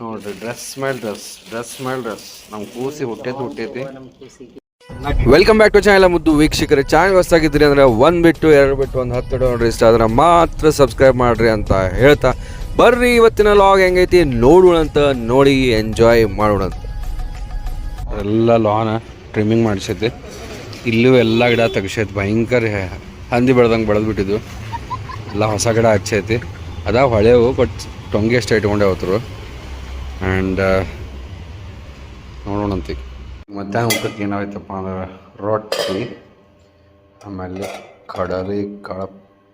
ನೋಡ್ರಿ ಡ್ರೆಸ್ ಮೇಲೆ dress dress ಮೇಲೆ ಡ್ರೆಸ್ ನಮ್ಮ ಕೂಸಿ ಹುಟ್ಟೈತಿ ಹುಟ್ಟೈತಿ ವೆಲ್ಕಮ್ ಬ್ಯಾಕ್ ಟು ಚಾನಲ್ ಮುದ್ದು ವೀಕ್ಷಕರ ಚಾನಲ್ ಹೊಸದಾಗಿದ್ರಿ ಅಂದ್ರೆ ಒಂದ್ ಬಿಟ್ಟು ಎರಡು ಬಿಟ್ಟು ಒಂದು ಹತ್ತು ನೋಡ್ರಿ. ಇಷ್ಟ ಆದ್ರೆ ಮಾತ್ರ ಸಬ್ಸ್ಕ್ರೈಬ್ ಮಾಡ್ರಿ ಅಂತ ಹೇಳ್ತಾ ಬರ್ರಿ. ಇವತ್ತಿನ ಲಾಗ್ ಹೆಂಗೈತಿ? ನೋಡೋಣ ಅಂತ ನೋಡಿ ಎಂಜಾಯ್ ಮಾಡೋಣ ಅಂತ. ಎಲ್ಲ ಲಾನ ಟ್ರಿಮ್ಮಿಂಗ್ ಮಾಡಿಸೈತಿ ಇಲ್ಲೂ ಎಲ್ಲ ಗಿಡ ತೆಗಿಸೈತಿ ಭಯಂಕರ ಹಂದಿ ಬೆಳ್ದಂಗೆ ಬೆಳೆದ್ಬಿಟ್ಟಿದ್ದು. ಎಲ್ಲ ಹೊಸ ಗಿಡ ಹಚ್ಚೈತಿ. ಅದ ಹೊಳೆವು ಬಟ್ ಟೊಂಗಿ ಅಷ್ಟು ಇಟ್ಕೊಂಡೆ ಅವತ್ತರು ಆ್ಯಂಡ್ ನೋಡೋಣಂತಿ ಮಧ್ಯಾಹ್ನ ಊಟಕ್ಕೆ ಏನಾಯ್ತಪ್ಪ ಅಂದ್ರೆ ರೊಟ್ಟಿ, ಆಮೇಲೆ ಕಡಲೆ ಕಾಳು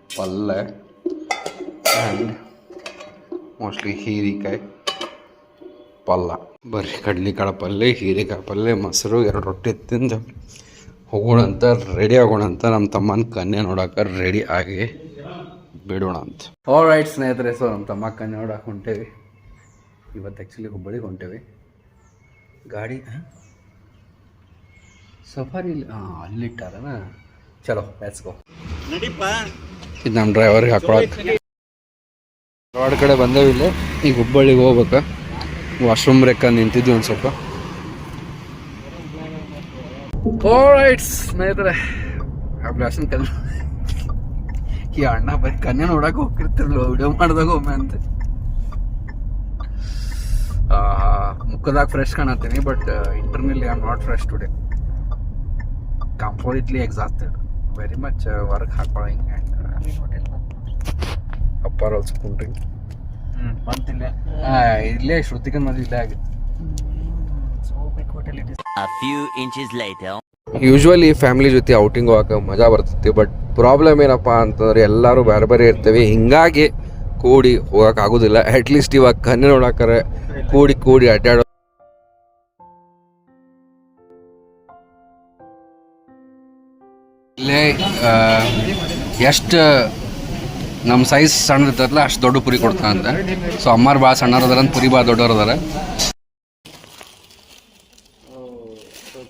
ಪಲ್ಯ ಆ್ಯಂಡ್ ಮೋಸ್ಟ್ಲಿ ಹೀರೆಕಾಯಿ ಪಲ್ಯ ಬರ್ರಿ, ಕಡಲೆಕಾಳು ಕಾಳು ಪಲ್ಯ ಹೀರೆಕಾಯಿ ಪಲ್ಯ ಮೊಸರು, ಎರಡು ರೊಟ್ಟಿ ತಿಂದು ಹೋಗೋಣಂತ ರೆಡಿ ಆಗೋಣ ಅಂತ ನಮ್ಮ ತಮ್ಮನ ಕನ್ಯೆ ನೋಡೋಕೆ ರೆಡಿ ಆಗಿ ಬಿಡೋಣ ಅಂತ. ಆಲ್ ರೈಟ್ ಸ್ನೇಹಿತರೆ ಸೊ ನಮ್ಮ ತಮ್ಮ ನೋಡಕ್ಕೆ ಹೊಂಟೇವಿ. ಇವತ್ತು ಆ್ಯಕ್ಚುಲಿ ಹುಬ್ಬಳ್ಳಿಗೆ ಹೊಂಟೇವಿ. ಗಾಡಿ ಸಫಾರಿ ಹಾಂ ಅಲ್ಲಿಟ್ಟಾರನ ಚಲೋ ಲೆಟ್ಸ್ ಗೋ ಇದು ನಮ್ಮ ಡ್ರೈವರ್ಗೆ ಹಾಕೊಳಕ್ಕೆ ರೋಡ್ ಕಡೆ ಬಂದೇವಿ ಇಲ್ಲಿ. ಈಗ ಹುಬ್ಬಳ್ಳಿಗೆ ಹೋಗ್ಬೇಕು. ವಾಶ್ರೂಮ್ ರೆಕ್ಕ ನಿಂತಿದ್ವಿ ಒಂದು ಸ್ವಲ್ಪ. ಸ್ನೇಹಿತರೆ. ಅಬ್ಲಾಸನ್ ಕಲ್ ಈ ಅಣ್ಣ ಬರೀ ಕನ್ಯ ನೋಡಕ್ ಹೋಗ್ತಿರ್ತಿರ್ಲು ವಿಡಿಯೋ ಮಾಡ್ದಾಗ ಒಮ್ಮೆ ಅಂತ. ಮುಖದಾಗ fresh ಕಾಣತ್ತೀನಿ but internally I am not fresh today completely exhausted very much work ಹಾಕೊಳ್ಳೋಂಗ್ and upper also ಇಲ್ಲೇ. ಶ್ರುತಿಕನ್ ಮದುವೆ ಇಲ್ಲೇ ಆಗಿತ್ತು. A few inches later. Usually family ಜೊತೆ ಔಟಿಂಗ್ ಹೋಗಕ್ಕೆ ಮಜಾ ಬರ್ತೈತಿ ಬಟ್ ಪ್ರಾಬ್ಲಮ್ ಏನಪ್ಪ ಅಂತಂದ್ರೆ ಎಲ್ಲರೂ ಬೇರೆ ಬೇರೆ ಇರ್ತೇವೆ. ಹಿಂಗಾಗಿ ಕೂಡಿ ಹೋಗಕ್ಕೆ ಆಗೋದಿಲ್ಲ. ಅಟ್ಲೀಸ್ಟ್ ಇವಾಗ ಕಣ್ಣು ನೋಡಾಕರೆ ಕೂಡಿ ಕೂಡಿ ಅಡ್ಡಾಡೋ ಇಲ್ಲೇ ಎಷ್ಟು ನಮ್ಮ ಸೈಜ್ ಸಣ್ಣ ಇರ್ತದಲ್ಲ ಅಷ್ಟು ದೊಡ್ಡ ಪುರಿ ಕೊಡ್ತಾನಂತೆ. ಸೊ ಅಮ್ಮಾರು ಭಾಳ ಸಣ್ಣರದಾರ ಪುರಿ ಭಾಳ ದೊಡ್ಡವ್ರು ಅದಾರ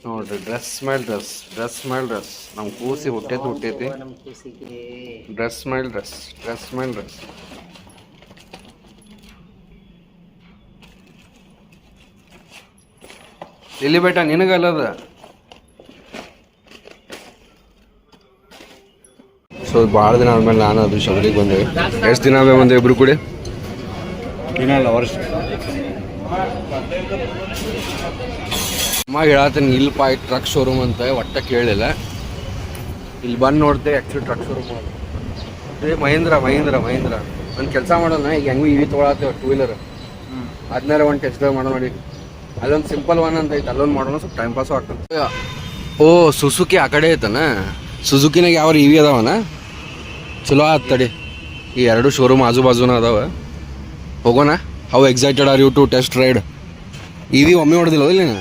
ನೋಡ್ರಿ ಡ್ರೆಸ್ ಮೇಲೆ ಡ್ರೆಸ್ ಡ್ರೆಸ್ ಮೇಲೆ ಡ್ರೆಸ್ ನಮ್ಮ ಕೂಸಿ ಹುಟ್ಟೈತಿ ಹುಟ್ಟೈತಿ. ಡ್ರೆಸ್ ಮೇಲೆ ಡ್ರೆಸ್ ಡ್ರೆಸ್ ಮೇಲೆ ಡ್ರೆಸ್ ಇಲ್ಲಿ ಬೇಟ ನಿನಗಲ್ಲದ ಸೊ ಭಾಳ ದಿನ ಆದ್ಮೇಲೆ ನಾನು ಅದು ಶಬರಿಗೆ ಬಂದೆ. ಎಷ್ಟು ದಿನ ಆದ್ಮೇಲೆ ಬಂದೆ ಇಬ್ರು ಕೂಡಿ? ಇನ್ನಲ್ಲ ವರ್ಷ. ಅಮ್ಮ ಹೇಳತ್ತೀನಿ, ಇಲ್ಲಿ ಪಾಯ್ ಟ್ರಕ್ ಶೋರೂಮ್ ಅಂತ, ಒಟ್ಟ ಕೇಳಿಲ್ಲ. ಇಲ್ಲಿ ಬಂದು ನೋಡ್ತೆ ಆ್ಯಕ್ಚುಲಿ ಟ್ರಕ್ ಶೋರೂಮ್ ಏ, ಮಹೇಂದ್ರ ಮಹೇಂದ್ರ ಮಹೇಂದ್ರ. ಒಂದು ಕೆಲಸ ಮಾಡೋಣ, ಈಗ ಹೆಂಗೂ ಇವಿ ತೊಗೊಳತ್ತೇವೆ ಟೂ ವೀಲರ್ ಅದನ್ನೆಲ್ಲ ಒಂದು ಟೆಸ್ಟ್ ಡ್ರೈವ್ ಮಾಡೋ ನೋಡಿ. ಅಲ್ಲೊಂದು ಸಿಂಪಲ್ ಒನ್ ಅಂತ ಐತೆ, ಅಲ್ಲೊಂದು ಮಾಡೋಣ, ಸ್ವಲ್ಪ ಟೈಮ್ ಪಾಸು ಆಗ್ತದೆ. ಓ ಸುಸುಕಿ ಆ ಕಡೆ ಐತನ? ಸುಜುಕಿನಾಗ ಯಾವ ಇವಿ ಅದಾವನ? ಚಲೋ ಆತ್ ತಡಿ. ಈ ಎರಡು ಶೋರೂಮ್ ಆಜು ಬಾಜುನ ಅದಾವ. ಹೋಗೋಣ. How excited are you to test ride EV ಒಮ್ಮೆ ಹೊಡೆದಿಲ್ಲ? ಇಲ್ಲ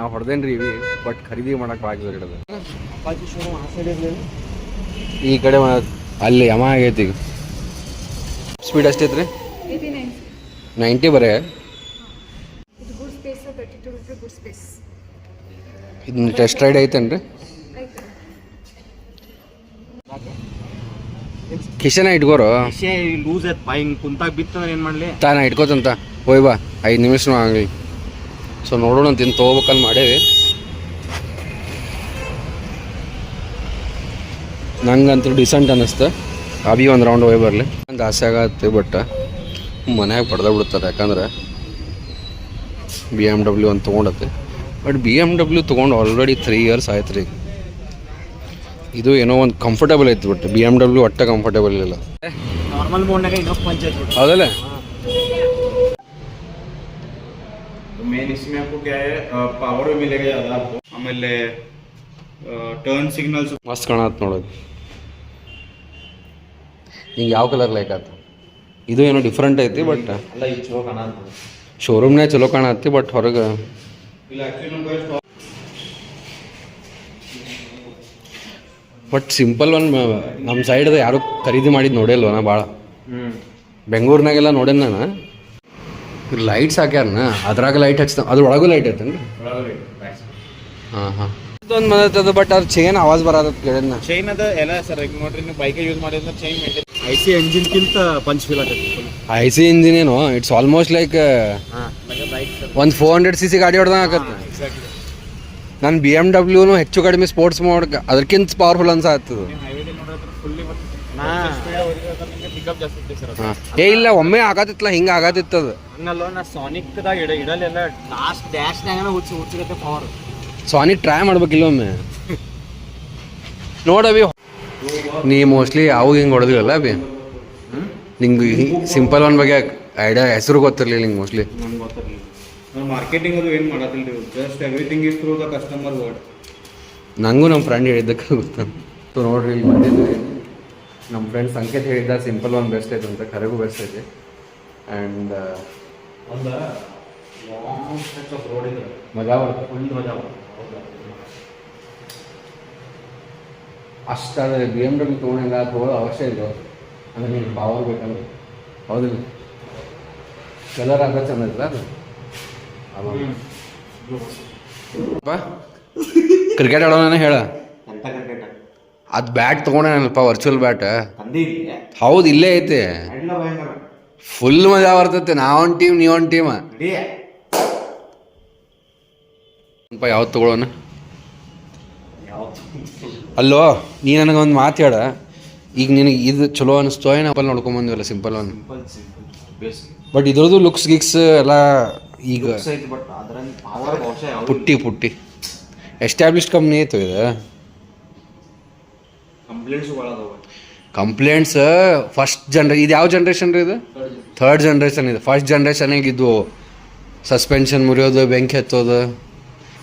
ನಾವು ಹೊಡೆದೇನ್ರಿ ಇವಿ ಬಟ್ ಖರೀದಿ ಮಾಡಕ್ ಭಾಳ ಗಿಡದ ಈ ಕಡೆ ಅಲ್ಲಿ ಯಮ ಆಗೈತಿ ಈಗ. ಸ್ಪೀಡ್ ಎಷ್ಟೈತ್ರಿ ನೈಂಟಿ ಬರೇ? ಇದನ್ನ ಟೆಸ್ಟ್ ರೈಡ್ ಐತೇನ್ರಿ? ಕಿಶನ ಇಟ್ಕೋರು. ಲೂಸ್ ಆಯ್ತು ಬಾ ಹಿಂಗ್ ಕುಂತಾಗ ಬಿತ್ತಂದ್ರೆ ಏನ್ ಮಾಡ್ಲಿ? ತಾನ ಇಟ್ಕೋತಂತ ಹೋಯ್ ಬಾ ಐದು ನಿಮಿಷನೂ ಆಗಲಿ. ಸೊ ನೋಡೋಣ ಅಂತ ಇನ್ನು ತೊಗೋಬೇಕಂತ ಮಾಡೇವಿ. ನಂಗಂತೂ ಡಿಸೆಂಟ್ ಅನ್ನಿಸ್ತು ಅಭಿ ಒಂದು ರೌಂಡ್ ಹೋಗಿ ಬರಲಿ. ಒಂದು ಆಸೆ ಆಗತ್ತೆ ಬಟ್ ಮನ್ಯಾಗ ಪಡ್ದ ಬಿಡ್ತಾರೆ ಯಾಕಂದ್ರೆ ಬಿ ಎಂ ಡಬ್ಲ್ಯೂ ಅಂತ ತೊಗೊಂಡತ್ತೆ. ಬಟ್ ಬಿ ಎಂ ಡಬ್ಲ್ಯೂ ತೊಗೊಂಡು ಆಲ್ರೆಡಿ ತ್ರೀ ಇಯರ್ಸ್ ಆಯ್ತು ರೀ. ಇದು ಏನೋ ಒಂದು ಕಂಫರ್ಟೇಬಲ್ ಐತಿ ಬಟ್. ಬಿ ಎಂ ಡಬ್ಲ್ಯೂ ಒಟ್ಟೆ ಕಂಫರ್ಟೇಬಲ್ ಇಲ್ಲ. ನಾರ್ಮಲ್ ಮೋಡ್ನಾಗ ಇನ್ನೊಂದು ಪಂಚಾಯತ್ ಬಿಡು ಹೌದಲ್ಲ ಮೇನ್ इसमें आपको क्या है पावर भी मिलेगा ज़्यादा आपको ಆಮೇಲೆ ಟರ್ನ್ ಸಿಗ್ನಲ್ಸ್ ಮಸ್ತ್ ಕಾಣತ್ ನೋಡೋದು ನಿಂಗೆ ಯಾವ ಕಲರ್ ಲೈಕ್ ಆಯ್ತು ಇದು ಏನೋ ಡಿಫ್ರೆಂಟ್ ಐತಿ ಬಟ್ ಎಲ್ಲ ಈ ಚಲೋ ಕಾಣತ್ತೆ ಶೋರೂಮ್ನೇ ಚಲೋ ಕಾಣತ್ತಿ ಬಟ್ ಹೊರಗೆ ಇಲ್ಲ ಆಕ್ಚುಲಿ ನಮ್ಮ ಬಟ್ ಸಿಂಪಲ್ ಒನ್ ನಮ್ಮ ಸೈಡ್ದು ಯಾರು ಖರೀದಿ ಮಾಡಿದ್ದು ನೋಡಿಲ್ವ ನಾ ಭಾಳ ಹ್ಮ್ ಬೆಂಗಳೂರಿನಾಗೆಲ್ಲ ನೋಡೇನ ನಾನು ಲೈಟ್ಸ್ ಹಾಕ್ಯಾರನ? ಅದ್ರಾಗ ಲೈಟ್ ಹಚ್ತ ಅದ್ರ ಒಳಗೂ ಲೈಟ್ ಐತೇನು ಹಾಂ ಹಾಂ. ಇದೊಂದು ಬಂದತ್ತದ ಬಟ್ ಅದ್ರ ಚೈನ್ ಆವಾಜ್ ಬರತ್ತ ಕೇಳಿದ್ನ. ಚೈನ್ ಅದ ಎಲ್ಲ ಸರ್ ಈಗ ನೋಡ್ರಿ ನೀವು ಬೈಕ್ ಯೂಸ್ ಮಾಡಿದ್ರೆ ಚೈನ್ ಐ ಸಿ ಎಂಜಿನ್ ಕಿಂತ ಪಂಚ್ ಫೀಲ್ ಆಗತ್ತೆ ಐ ಸಿ ಇಂಜಿನ್ ಏನು? ಇಟ್ಸ್ ಆಲ್ಮೋಸ್ಟ್ ಲೈಕ್ ಬೈಕ್ ಒಂದು ಫೋರ್ ಹಂಡ್ರೆಡ್ ಸಿ ಸಿ ಗಾಡಿ ಹೊಡೆದಂಗೆ ಆಗತ್ತೆ ಎಕ್ಸಾಕ್ಟ್ಲಿ ನಾನು ಬಿ ಎಂ ಡಬ್ಲ್ಯೂನು ಹೆಚ್ಚು ಕಡಿಮೆ ಸ್ಪೋರ್ಟ್ಸ್ ಮೋಡ್ ಅದಕ್ಕಿಂತ ಪವರ್ಫುಲ್ ಅನ್ಸ ಪಿಕಪ್ ಜಾಸ್ತಿ ಇರ್ತೈತೆ ಸರ್ ಏ ಇಲ್ಲ ಒಮ್ಮೆ ಆಗತ್ತಿತ್ತಲ್ಲ ಹಿಂಗೆ ಆಗತ್ತಿತ್ತದ ಹಂಗಲ್ಲ ನಾ ಸಾನಿಕ್ದಾಗ ಇಡ ಇಡಲೆಲ್ಲ ಲಾಸ್ಟ್ ಡ್ಯಾಶ್ನಾಗ ಹುಚ್ಚು ಹುಚ್ಚುಗತ್ತೆ ಪವರ್ ಸಾನಿಕ್ ಟ್ರೈ ಮಾಡ್ಬೇಕಿಲ್ಲ ಒಮ್ಮೆ ನೋಡವಿ ನೀ ಮೋಸ್ಟ್ಲಿ ಯಾವಾಗ ಹಿಂಗೆ ಹೊಡೆದಿಲ್ಲ ಅಭಿ? ನಿಂಗೆ ಸಿಂಪಲ್ ಒನ್ ಬಗ್ಗೆ ಐಡಿಯಾ ಹೆಸರು ಗೊತ್ತಿರಲಿಲ್ಲ ನಿಂಗೆ ಮೋಸ್ಟ್ಲಿ ನಂಗೆ ಗೊತ್ತಿರಲಿಲ್ಲ. ನಾವು ಮಾರ್ಕೆಟಿಂಗ್ ಅದು ಏನು ಮಾಡೋದಿಲ್ಲ just everything is through the customer word ನನಗೂ ನಮ್ಮ ಫ್ರೆಂಡ್ ಹೇಳಿದ್ದಕ್ಕೆ ಗೊತ್ತ ಸೊ ನೋಡ್ರಿ ಇಲ್ಲಿ ಬಂದಿದ್ವಿ ನಮ್ಮ ಫ್ರೆಂಡ್ ಸಂಕೇತ್ ಹೇಳಿದ್ದ ಸಿಂಪಲ್ ಒಂದು ಬೆಸ್ಟ್ ಐತೆ ಅಂತ ಕರೆಗೂ ಬೆಸ್ಟ್ ಐತೆ ಆ್ಯಂಡ್ ಮಜಾ ಮಜಾ ಅಷ್ಟಾದರೆ ಬಿ ಎಂ ಡಬ್ಲ್ಯೂ ತೊಗೊಂಡಿಲ್ಲ ತೊಗೊಳ್ಳೋ ಅವಶ್ಯ ಇಲ್ಲ ಅಂದ್ರೆ ನೀನು ಪವರ್ ಬೇಕಂದ್ರೆ ಹೌದಿಲ್ಲ. ಕಲರ್ ಆಗ ಚಂದ ಅದು? ಕ್ರಿಕೆಟ್ ಆಡೋಣ ಹೇಳ. ಅದು ಬ್ಯಾಟ್ ತೊಗೊಂಡೇನಲ್ಪ ವರ್ಚುವಲ್ ಬ್ಯಾಟ್ ಹೌದು ಇಲ್ಲೇ ಐತೆ. ಫುಲ್ ಮಜಾ ಬರ್ತೈತೆ ನಾವೊಂದು ಟೀಮ್ ನೀವೊಂದು ಟೀಮ್ ಇಡೀ ಯಾವ್ದು ತೊಗೊಳೋಣ? ಯಾವ್ದು ಅಲ್ಲೋ ನೀ ನನಗೊಂದು ಮಾತು ಹೇಳ. ಈಗ ನಿನಗೆ ಇದು ಚಲೋ ಅನಿಸ್ತೋ ಏನಪ್ಪಲ್ಲಿ ನೋಡ್ಕೊಂಬಂದಿವಲ್ಲ ಸಿಂಪಲ್ ಒನ್ ಬೇಸ್ ಬಟ್ ಇದ್ರದ್ದು ಲುಕ್ಸ್ ಗಿಕ್ಸ್ ಎಲ್ಲ ಈಗ ಪುಟ್ಟಿ ಪುಟ್ಟಿ. ಎಸ್ಟಾಬ್ಲಿಷ್ ಕಂಪ್ನಿ ಆಯ್ತು ಇದು? ಕಂಪ್ಲೇಂಟ್ಸ್ ಫಸ್ಟ್ ಜನ್ರ ಇದು ಯಾವ ಜನ್ರೇಷನ್ ರೀ ಇದು? ಥರ್ಡ್ ಜನ್ರೇಷನ್ ಇದು. ಫಸ್ಟ್ ಜನ್ರೇಷನಿಗೆ ಇದು ಸಸ್ಪೆನ್ಷನ್ ಮುರಿಯೋದು ಬೆಂಕಿ ಹತ್ತೋದು.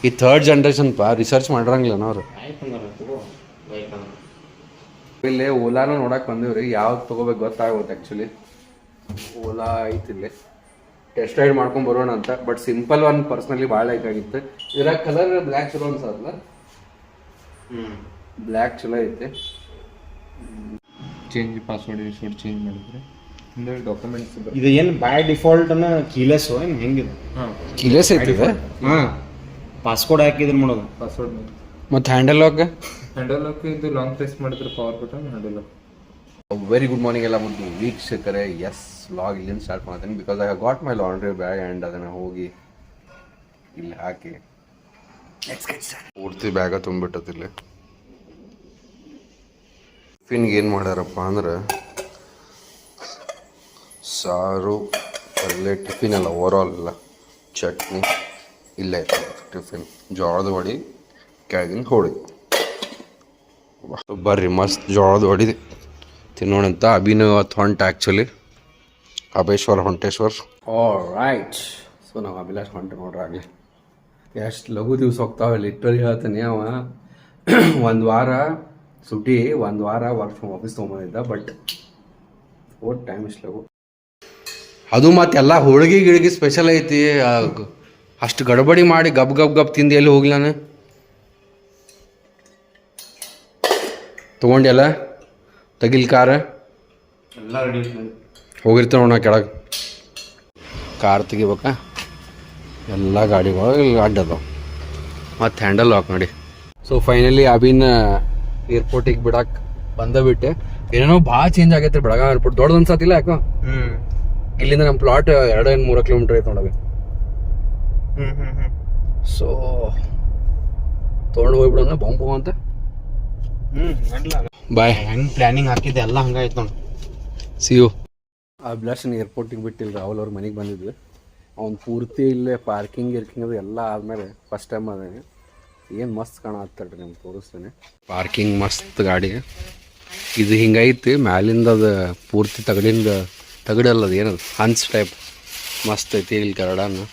ಈ ಥರ್ಡ್ ಜನ್ರೇಷನ್ ಪಾ ರಿಸರ್ಚ್ ಮಾಡಿರಂಗಿಲ್ಲ ಅವರು? ಇಲ್ಲಿ ಓಲಾನು ನೋಡಕ್ಕೆ ಬಂದಿವ್ರಿ. ಯಾವ್ದು ತೊಗೋಬೇಕು ಗೊತ್ತಾಗುತ್ತೆ ಆ್ಯಕ್ಚುಲಿ ಓಲಾ ಐತಿ ಇಲ್ಲಿ. ಟೆಸ್ಟ್ ರೈಡ್ ಮಾಡ್ಕೊಂಡು ಬರೋಣ ಅಂತ. ಬಟ್ ಸಿಂಪಲ್ ಒನ್ ಪರ್ಸ್ನಲಿ ಭಾಳ ಲೈಕ್ ಆಗಿತ್ತು. ಇದ್ರಾಗ ಕಲರ್ ಬ್ಲ್ಯಾಕ್ ಚಲೋ ಅನ್ಸಲ್ಲ ಹ್ಞೂ ಬ್ಲ್ಯಾಕ್ ಚಲೋ ಐತೆ. ಚೇಂಜ್ ಪಾಸ್ವರ್ಡ್ ಗಿಸ್ವರ್ಡ್ ಚೇಂಜ್ ಮಾಡಿದ್ರೆ ಹಿಂದೆ ಡಾಕ್ಯುಮೆಂಟ್ಸ್ ಇದು ಏನು ಬೈ ಡಿಫಾಲ್ಟ್ ಅನ್ನ ಕೀಲೆಸ್ ಏನು ಹೆಂಗಿದೆ? ಹಾಂ. ಕೀಲೆಸ್ ಐತಿ ಹಾಂ. ಪಾಸ್ಕೋಡ್ ಹಾಕಿದ್ರೆ ಮಾಡೋದು ಪಾಸ್ವರ್ಡ್ ಮತ್ತು ಹ್ಯಾಂಡಲ್ ಲಾಕ್ ಹ್ಯಾಂಡಲ್ ಲಾಕ್ ಇದು ಲಾಂಗ್ ಪ್ರೆಸ್ ಮಾಡಿದ್ರೆ power button handle lock very good morning ಎಲ್ಲ ಮುದ್ದು ವೀಕ್ಷಕರೇ ಎಸ್ ಲಾಗ್ ಇಲ್ಲಿಂದ ಸ್ಟಾರ್ಟ್ ಮಾಡ್ತೀನಿ. Because I got my laundry bag and ಅದನ್ನು ಹೋಗಿ ಇಲ್ಲಿ ಹಾಕಿ. ಪೂರ್ತಿ ಬ್ಯಾಗ ತುಂಬಿಟ್ಟದಿಲ್ಲಿ ಟಿಫಿನ್ಗೆ ಏನು ಮಾಡ್ಯಾರಪ್ಪ ಅಂದ್ರೆ ಸಾರು ಪಲ್ಯ ಟಿಫಿನ್ ಅಲ್ಲ ಓವರ್ ಆಲ್ ಎಲ್ಲ. ಚಟ್ನಿ ಇಲ್ಲೇ ಟಿಫಿನ್. ಜೋಳದ ವಡಿ ಕೆಳಗಿನ ಹೋಳಿ ಬರ್ರಿ, ಮಸ್ತ್ ಜೋಳದ ವಡಿ ತಿನ್ನೋಣಂತ ಅಂತ ಅವತ್ತು ಹೊಂಟ ಆ್ಯಕ್ಚುಲಿ ಅಭೇಶ್ವರ್ ಹೊಂಟೇಶ್ವರ್. ರೈಟ್ ಸೊ ನಾವು ಅಭಿಲಾಷ್ ಹೊಂಟ ನೋಡ್ರಿ ಎಷ್ಟು ಲಘು ದಿವ್ಸ ಹೋಗ್ತಾವೆ ಲಿಟ್ರಲಿ ಹೇಳ್ತೀನಿ ಅವ. ಒಂದು ವಾರ ಸುಟಿ ಒಂದು ವಾರ ವರ್ಕ್ ಫ್ರಮ್ ಆಫೀಸ್ ತೊಗೊಂಬಂದಿದ್ದ ಬಟ್ ಓಟ್ ಟೈಮ್ ಇಷ್ಟು ಅದು ಅದು ಮತ್ತೆಲ್ಲ ಹೋಳಿಗೆ ಗಿಳಿಗೆ ಸ್ಪೆಷಲ್ ಐತಿ ಅಷ್ಟು ಗಡಬಡಿ ಮಾಡಿ ಗಬ್ ಗಬ್ ಗಬ್ ತಿಂದು ಎಲ್ಲಿ ಹೋಗ್ಲಿ ನಾನು? ತೊಗೊಂಡ್ಯಲ್ಲ ತಗಿಲ್ ಕಾರ? ಎಲ್ಲ ರೆಡಿ ಹೋಗಿರ್ತೀವಿ ನೋಡ ಕೆಳಗೆ. ಕಾರ್ ತೆಗಿಬೇಕಾ? ಎಲ್ಲ ಗಾಡಿಗಳು ಇಲ್ಲಿ ಅಡ್ಡ ಅದಾವ ಮತ್ತು ಹ್ಯಾಂಡಲ್ ಲಾಕ್ ನೋಡಿ ಸೊ ಫೈನಲಿ ಅಭಿನ ಏರ್ಪೋರ್ಟಿಗೆ ಬಿಡಕ್ಕೆ ಬಂದ ಬಿಟ್ಟೆ. ಏನೇನೋ ಭಾಳ ಚೇಂಜ್ ಆಗೈತ್ರಿ ಬೆಳಗಾವಿ ಏರ್ಪೋರ್ಟ್ ದೊಡ್ಡದು ಅನ್ಸತ್ತಿಲ್ಲ ಯಾಕೋ? ಹ್ಞೂ ಇಲ್ಲಿಂದ ನಮ್ಮ ಪ್ಲಾಟ್ ಎರಡು ಏನು ಮೂರು ಕಿಲೋಮೀಟ್ರ್ ಐತೆ ನೋಡವಿ. ಹ್ಞೂ ಹ್ಞೂ ಹ್ಞೂ ಸೊ ತೊಗೊಂಡು ಹೋಗ್ಬಿಡೋಣ ಬಾಂಬು ಅಂತ. ಬಾಯ್ ಹೆಂಗ್ ಪ್ಲಾನಿಂಗ್ ಹಾಕಿದ್ದೆ ಎಲ್ಲ ಹಂಗಾಯ್ತು ನೋಡಿ. ಸಿ ಯು ಆ ಬ್ಲಾಸ್ಟನ್ ಏರ್ಪೋರ್ಟಿಗೆ ಬಿಟ್ಟಿಲ್ಲ ರಾಹುಲ್ ಅವ್ರ ಮನೆಗೆ ಬಂದಿದ್ವಿ. ಅವ್ನು ಪೂರ್ತಿ ಇಲ್ಲೇ ಪಾರ್ಕಿಂಗ್ ಇರ್ಕಿಂಗ್ ಅದು ಎಲ್ಲ ಆದಮೇಲೆ ಫಸ್ಟ್ ಟೈಮ್ ಅದೇನೆ ಏನು ಮಸ್ತ್ ಕಾಣತ್ತಲ್ರಿ ನಿಮ್ಗೆ ತೋರಿಸ್ತೇನೆ. ಪಾರ್ಕಿಂಗ್ ಮಸ್ತ್ ಗಾಡಿ ಇದು ಹಿಂಗೈತಿ, ಮ್ಯಾಲಿಂದ ಅದು ಪೂರ್ತಿ ತಗಡಿಂದ ತಗಡಲ್ಲ ಅದು ಏನದು ಹನ್ಸ್ ಟೈಪ್ ಮಸ್ತ್ ಐತಿ ಇಲ್ಲಿ ಕರಡನ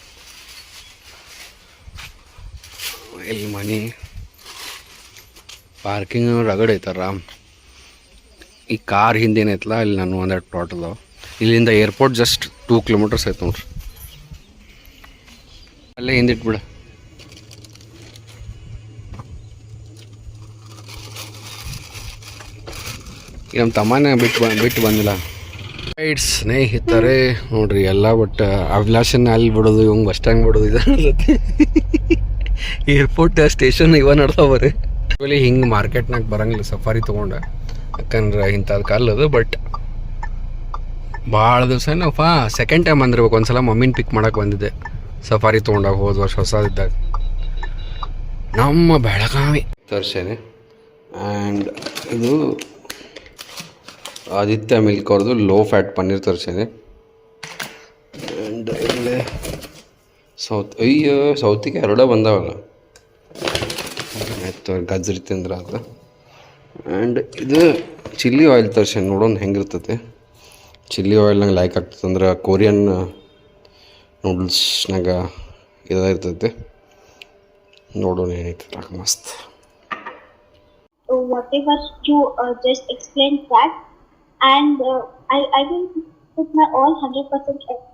ಇಲ್ಲಿ ಮನೆ. ಪಾರ್ಕಿಂಗ್ ರಗಡ್ ಐತೆ ಆರಾಮ್ ಈ ಕಾರ್ ಹಿಂದೆ ಏನೈತಲ್ಲ, ಇಲ್ಲಿ ನಾನು ಒಂದೆರಡು ಟೋಟಲ್ ಇಲ್ಲಿಂದ ಏರ್ಪೋರ್ಟ್ ಜಸ್ಟ್ ಟೂ ಕಿಲೋಮೀಟರ್ಸ್ ಐತೆ ನೋಡ್ರಿ. ಅಲ್ಲೇ ಹಿಂದಿಟ್ಬಿಡ. ನಮ್ಮ ತಮ್ಮನೇ ಬಿಟ್ಟು ಬ, ಬಿಟ್ಟು ಬಂದಿಲ್ಲ ರೈಟ್ ಸ್ನೇಹಿತರೆ, ನೋಡ್ರಿ ಎಲ್ಲ ಬಟ್ ಅಭಿಲಾಷನ್ ಅಲ್ಲಿ ಬಿಡೋದು, ಇವಂಗೆ ಬಸ್ ಸ್ಟ್ಯಾಂಡ್ ಬಿಡೋದು ಇದು ಏರ್ಪೋರ್ಟ್ ಸ್ಟೇಷನ್ ಇವ ನಡ್ತಾವ ರೀ ಹಿಂಗೆ ಮಾರ್ಕೆಟ್ನಾಗ ಬರಂಗಿಲ್ಲ ಸಫಾರಿ ತೊಗೊಂಡೆ. ಯಾಕಂದ್ರೆ ಇಂಥದ್ದು ಕಲ್ಲದು ಬಟ್ ಭಾಳ ದಿವಸ ಫಾ ಸೆಕೆಂಡ್ ಟೈಮ್ ಬಂದಿರ್ಬೇಕು. ಒಂದ್ಸಲ ಮಮ್ಮಿನ ಪಿಕ್ ಮಾಡೋಕೆ ಬಂದಿದ್ದೆ. ಸಫಾರಿ ತೊಗೊಂಡಾಗ ಹೋದ ವರ್ಷ ಹೊಸದಿದ್ದಾಗ. ನಮ್ಮ ಬೆಳಗಾವಿ. ತರ್ಸೇನೆ ಆ್ಯಂಡ್ ಇದು ಆದಿತ್ಯ ಮಿಲ್ಕ್ ಅವ್ರದ್ದು ಲೋ ಫ್ಯಾಟ್ ಪನ್ನೀರ್ ತರಿಸಿದೆ. ಆ್ಯಂಡ್ ಇಲ್ಲೇ ಸೌತ್ ಅಯ್ಯೋ ಸೌತಿಗೆ ಎರಡೇ ಬಂದಾವಲ್ಲ. ಆಯ್ತು ಗಜ್ರಿ ತಿಂದ್ರೆ ಅದು ಆ್ಯಂಡ್ ಇದು ಚಿಲ್ಲಿ ಆಯಿಲ್ ತರ್ಸೇನೆ ನೋಡೋಣ ಹೆಂಗಿರ್ತೈತೆ. ಚಿಲ್ಲಿ ಆಯಿಲ್ ನಂಗೆ ಲೈಕ್ ಆಗ್ತದೆ ಅಂದ್ರೆ ಕೊರಿಯನ್ ನೂಡಲ್ಸ್ನಾಗ ಇರ್ತೈತೆ ನೋಡೋಣ ಏನೈತೆ ಮಸ್ತ್. Whatever to uh, just and uh, I, I will put my all 100% effort.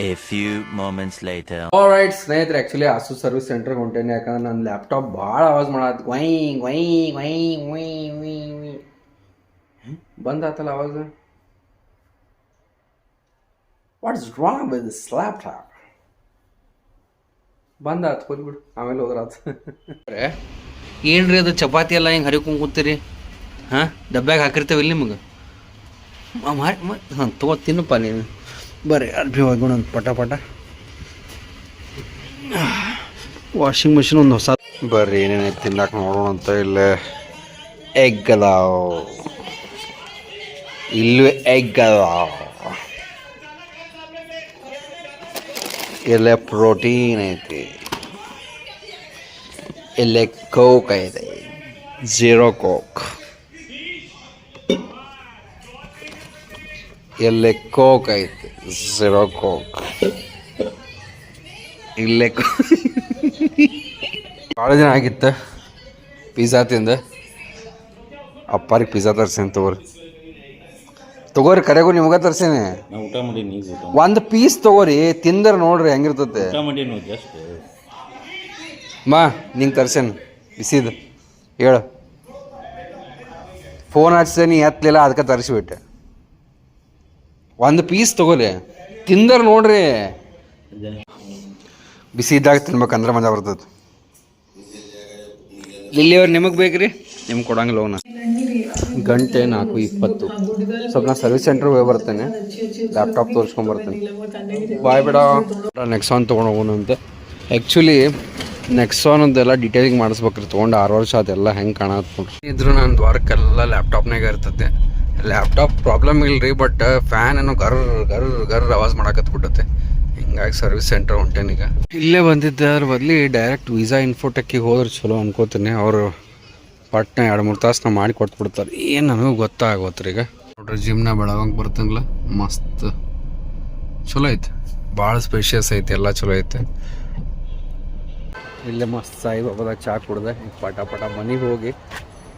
A few moments later. Right ಸ್ನೇಹಿತರೆ ಆ್ಯಕ್ಚುಲಿ ಆಸು ಸರ್ವಿಸ್ ಸೆಂಟ್ರಿಗೆ ಹೊಂಟೇನೆ. ಯಾಕಂದ್ರೆ ನನ್ನ ಲ್ಯಾಪ್ಟಾಪ್ ಭಾಳ ಆವಾಜ್ ಮಾಡತ್. Why why why why why why ಬಂದಾತಲ್ಲ ಆವಾಜ what's wrong with this laptop ಬಂದಾತು ಹೋಗ್ಬಿಡು ಆಮೇಲೆ ಹೋದ್ರಾತು. ಏನ್ರಿ ಅದು? ಚಪಾತಿ ಎಲ್ಲ ಹಿಂಗೆ ಹರಿಕೊಂಡ್ ಕೂತೀರಿ? ಹಾಂ? ಡಬ್ಬ್ಯಾಗ ಹಾಕಿರ್ತೇವೆ ಇಲ್ಲಿ ನಿಮಗೆ? ಮಾಡಿ ಹಾಂ ತಗೋ ತಿನ್ನಪ್ಪ ನೀನು. ಬರ್ರಿ, ಅರ್ಬಿ ಹೋಗೋಣ ಒಂದು ಪಟ ಪಟ. ವಾಷಿಂಗ್ ಮಿಷಿನ್ ಒಂದು ಹೊಸ ಬರ್ರಿ ಏನೇನೈತೆ ತಿನ್ನಕ್ಕೆ ನೋಡೋಣ ಅಂತ ಇಲ್ಲೇ. ಎಗ್ ಅದಾವ. ಇಲ್ಲೂ ಎಗ್ ಅದಾವ. ಇಲ್ಲೇ ಪ್ರೋಟೀನ್ ಐತಿ. ಇಲ್ಲೇ ಕೋಕ್ ಐತೆ. ಜೀರೋ ಕೋಕ್ ಇಲ್ಲೇ ಕೋಕ್ ಐತೆ ಝೀರೋ ಕೋಕ್ ಇಲ್ಲೇ ಭಾಳ ದಿನ ಆಗಿತ್ತು? ಪಿಜ್ಜಾ ತಿಂದ? ಅಪ್ಪಾರಿಗೆ ಪಿಜ್ಜಾ ತರ್ಸೇನೆ ತಗೋರಿ. ತಗೋರಿ ಕರೆಗೂ ನಿಮ್ಗೆ ತರ್ಸೇನೆ. ಊಟ ಮಾಡೀನಿ ಒಂದು ಪೀಸ್ ತಗೋರಿ ತಿಂದ್ರೆ ನೋಡ್ರಿ ಹೆಂಗಿರ್ತತೆ. ಮಾ ನಿಂಗೆ ತರ್ಸೇನು. ಬಿಸಿದ ಹೇಳು. ಫೋನ್ ಹಚ್ಚಿದೆ ನೀ ಎತ್ತಲಿಲ್ಲ ಅದಕ್ಕೆ ತರಿಸ್ಬಿಟ್ಟೆ. ಒಂದು ಪೀಸ್ ತೊಗೊಲಿ ತಿಂದರು ನೋಡ್ರಿ. ಬಿಸಿ ಇದ್ದಾಗ ತಿನ್ಬೇಕಂದ್ರೆ ಮಜಾ ಬರ್ತದೆ ಇಲ್ಲಿಯವ್ರು ನಿಮಗೆ ಬೇಕ್ರಿ? ನಿಮ್ಗೆ ಕೊಡಂಗಿಲ್ಲ ಅವನ ಗಂಟೆ ನಾಲ್ಕು ಇಪ್ಪತ್ತು. ಸ್ವಲ್ಪ ನಾ ಸರ್ವಿಸ್ ಸೆಂಟ್ರ್ ಹೋಗಿ ಬರ್ತೇನೆ. ಲ್ಯಾಪ್ಟಾಪ್ ತೋರಿಸ್ಕೊಂಡ್ ಬರ್ತೇನೆ. ಬಾಯ್ ಬೇಡ. ನೆಕ್ಸಾನ್ ತೊಗೊಂಡು ಹೋಗೋಣ ಅಂತ. ಆ್ಯಕ್ಚುಲಿ ನೆಕ್ಸಾನದೆಲ್ಲ ಡೀಟೇಲಿಂಗ್ ಮಾಡಿಸ್ಬೇಕ್ರಿ. ತೊಗೊಂಡು ಆರು ವರ್ಷ ಅದೆಲ್ಲ ಹೆಂಗೆ ಕಾಣತ್ತೆ ಇದ್ರು ನಾನು ವರ್ಕೆಲ್ಲ ಲ್ಯಾಪ್ಟಾಪ್ನಾಗ ಇರ್ತೈತೆ. ಲ್ಯಾಪ್ಟಾಪ್ ಪ್ರಾಬ್ಲಮ್ ಇಲ್ರಿ ಬಟ್ ಫ್ಯಾನ್ ಏನು ಗರ್ ಗರ್ ಗರ್ ಆವಾಜ್ ಮಾಡಕತ್ಬಿಟ್ಟತೆ. ಹಿಂಗಾಗಿ ಸರ್ವಿಸ್ ಸೆಂಟರ್ ಹೊಂಟೇನೀಗ ಇಲ್ಲೇ ಬಂದಿದ್ದಾರ ಬದಲಿ ಡೈರೆಕ್ಟ್ ವೀಸಾ ಇನ್ಫೋಟೆಕ್ಕಿಗೆ ಹೋದ್ರೆ ಚಲೋ ಅನ್ಕೋತೀನಿ. ಅವರು ಪಟ್ನ ಎರಡು ಮೂರು ತಾಸು ನಾವು ಮಾಡಿ ಕೊಟ್ಬಿಡ್ತಾರೆ. ಏನು ನನಗೂ ಗೊತ್ತಾಗೋತ್ರಿ ಈಗ. ನೋಡ್ರಿ ಜಿಮ್ನ ಬೆಳವಂಗೆ ಬರ್ತಂಗಿಲ್ಲ ಮಸ್ತ್. ಚಲೋ ಐತೆ. ಭಾಳ ಸ್ಪೇಷಿಯಸ್ ಐತೆ ಎಲ್ಲ ಚಲೋ ಐತೆ. ಇಲ್ಲೇ ಮಸ್ತ್ ಸಾಯಿ ಬಾಬಾದಾಗ ಚಾ ಕುಡ್ದೆ ಪಟ ಪಟ ಮನೆಗೆ ಹೋಗಿ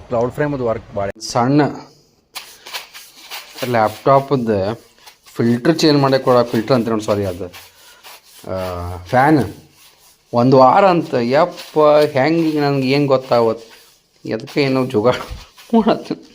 ಕ್ಲೌಡ್ ಫ್ರೇಮ್ ಅದು ವರ್ಕ್ ಭಾಳ ಸಣ್ಣ ಲ್ಯಾಪ್ಟಾಪದ್ದು ಫಿಲ್ಟ್ರ್ ಚೇಂಜ್ ಮಾಡಿ ಕೊಡ ಫಿಲ್ಟ್ರ್ ಅಂತ ನೋಡಿ ಸಾರಿ ಅದು. ಫ್ಯಾನ್ ಒಂದು ವಾರ ಅಂತ, ಯಪ್ಪ, ಹೆಂಗೆ ನನಗೆ ಏನು ಗೊತ್ತಾವತ್ತು ಅದಕ್ಕೆ ಏನೋ ಜುಗಾಡ ಮಾಡತ್ತೆ?